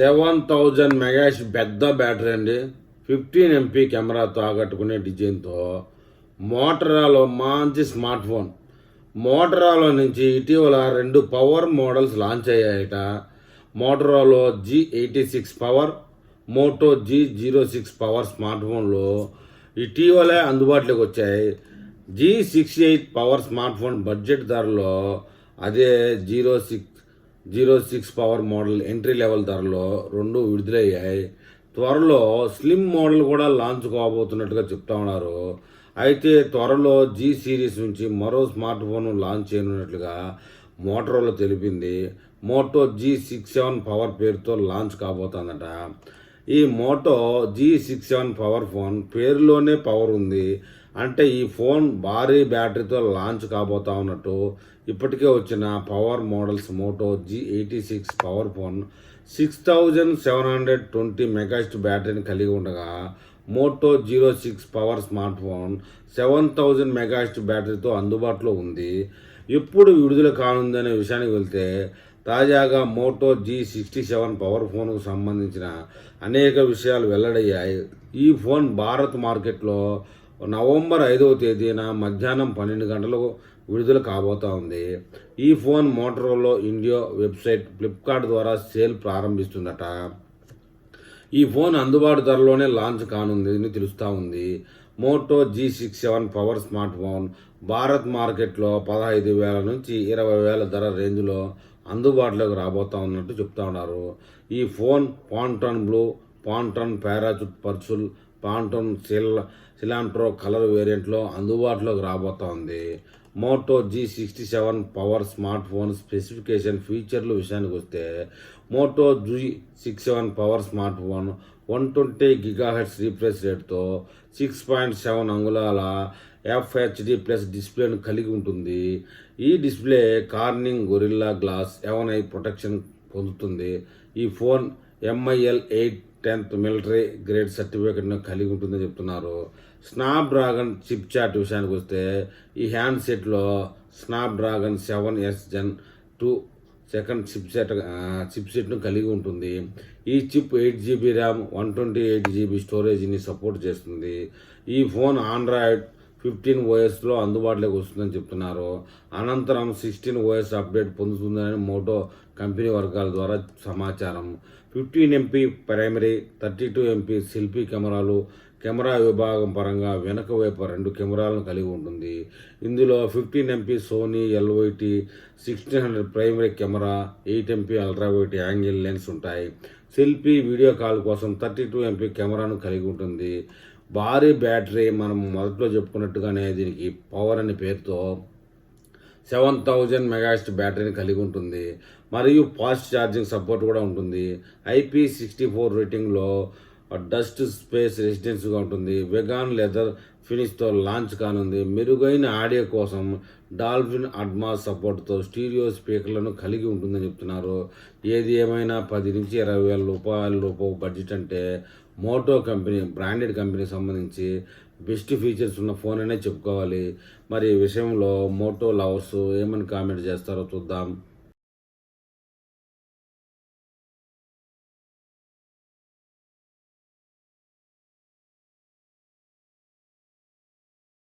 Seven thousand మెగాస్ పెద్ద battery అండి. Fifteen MP కెమెరాతో ఆకట్టుకునే డిజైన్తో మోటరాలో మంచి స్మార్ట్ ఫోన్ మోటరాలో నుంచి ఇటీవల రెండు power models launch అయ్యాయట. Motorola G eighty six power Moto G zero six power smart ఫోన్లు ఇటీవలే అందుబాటులోకి వచ్చాయి. G six eight power smart phone budget ధరలో అదే zero six zero six power model entry level ధరలో రెండు విడుదలయ్యాయి. త్వరలో స్లిమ్ మోడల్ కూడా లాంచ్ కాబోతున్నట్టుగా చెప్తా ఉన్నారు. అయితే త్వరలో జీ సిరీస్ నుంచి మరో స్మార్ట్ ఫోన్ లాంచ్ చేయనున్నట్లుగా మోటరోలో తెలిపింది. Moto G six seven power పేరుతో లాంచ్ కాబోతుందట. ఈ Moto G six seven power phone పేరులోనే పవర్ ఉంది. అంటే ఈ ఫోన్ భారీ బ్యాటరీతో లాంచ్ కాబోతా ఉన్నట్టు ఇప్పటికే వచ్చిన power models Moto G eighty six power phone six thousand seven hundred twenty మెగాస్ట్ బ్యాటరీని కలిగి ఉండగా Moto zero six power smart phone seven thousand మెగాస్ట్ బ్యాటరీతో అందుబాటులో ఉంది. ఎప్పుడు విడుదల కానుందనే విషయానికి వెళ్తే తాజాగా Moto G sixty seven power ఫోన్కు సంబంధించిన అనేక విషయాలు వెల్లడయ్యాయి. ఈ ఫోన్ భారత్ మార్కెట్లో నవంబర్ ఐదవ తేదీన మధ్యాహ్నం పన్నెండు గంటలకు విడుదల కాబోతా ఉంది. ఈ phone Motorola India website Flipkart ద్వారా సేల్ ప్రారంభిస్తుందట. ఈ ఫోన్ అందుబాటు ధరలోనే లాంచ్ కానుంది అని తెలుస్తూ ఉంది. Moto G six seven power smart phone Bharat మార్కెట్లో పదహైదు వేల నుంచి ఇరవై వేల ధర రేంజ్లో అందుబాటులోకి రాబోతా ఉన్నట్టు చెప్తా ఉన్నారు. ఈ phone Pantone blue Pantone parachute purple Pantone సిల్ సిలాంట్రో కలర్ వేరియంట్లో అందుబాటులోకి రాబోతోంది. Moto G sixty seven power smart phone specification ఫీచర్లు విషయానికి వస్తే Moto G six seven power smart phone one twenty gigahertz refresh రేట్తో six point seven అంగుళాల FHD plus డిస్ప్లేను కలిగి ఉంటుంది. ఈ డిస్ప్లే కార్నింగ్ గొరిల్లా గ్లాస్ ఎవన్ ఐ ప్రొటెక్షన్ పొందుతుంది. ఈ phone MIL eight tenth military grade సర్టిఫికేట్ను కలిగి ఉంటుందని చెప్తున్నారు. స్నాప్ డ్రాగన్ చిప్ చాట్ విషయానికి వస్తే ఈ హ్యాండ్ సెట్లో Snapdragon seven S gen two second chipset chip సెట్ను కలిగి ఉంటుంది. ఈ chip eight GB RAM one twenty eight GB స్టోరేజ్ని support చేస్తుంది. ఈ ఫోన్ ఆండ్రాయిడ్ ఫిఫ్టీన్ ఓఎస్లో అందుబాటులోకి వస్తుందని చెప్తున్నారు. అనంతరం సిక్స్టీన్ ఓఎస్ అప్డేట్ పొందుతుందని మోటో కంపెనీ వర్గాల ద్వారా సమాచారం. Fifteen MP primary thirty two MP selfie కెమెరాలు కెమెరా విభాగం పరంగా వెనక వైపు రెండు కెమెరాలను కలిగి ఉంటుంది. ఇందులో fifteen MP Sony LYT sixteen hundred primary camera eight MP ultrawide angle lens ఉంటాయి. సెల్ఫీ వీడియో కాల్ కోసం థర్టీ టూ ఎంపీ కెమెరాను కలిగి ఉంటుంది. భారీ బ్యాటరీ మనం మొదట్లో చెప్పుకున్నట్టుగానే దీనికి పవర్ అనే పేరుతో సెవెన్ థౌజండ్ మెగాస్ట్ బ్యాటరీని కలిగి ఉంటుంది. మరియు ఫాస్ట్ ఛార్జింగ్ సపోర్ట్ కూడా ఉంటుంది. ఐపీ సిక్స్టీ ఫోర్ రేటింగ్లో డస్ట్ స్పేస్ రెసిడెన్స్గా ఉంటుంది. వెగాన్ లెదర్ ఫినిష్తో లాంచ్ కానుంది. మెరుగైన ఆడియో కోసం డాల్ఫిన్ అడ్మాస్ సపోర్ట్తో స్టీరియో స్పీకర్లను కలిగి ఉంటుందని చెప్తున్నారు. ఏది ఏమైనా పది నుంచి ఇరవై వేల రూపాయల రూపాయలు బడ్జెట్ అంటే మోటో కంపెనీ బ్రాండెడ్ కంపెనీకి సంబంధించి బెస్ట్ ఫీచర్స్ ఉన్న ఫోన్ అనే చెప్పుకోవాలి. మరి ఈ విషయంలో మోటో లవర్స్ ఏమని కామెంట్ చేస్తారో చూద్దాం.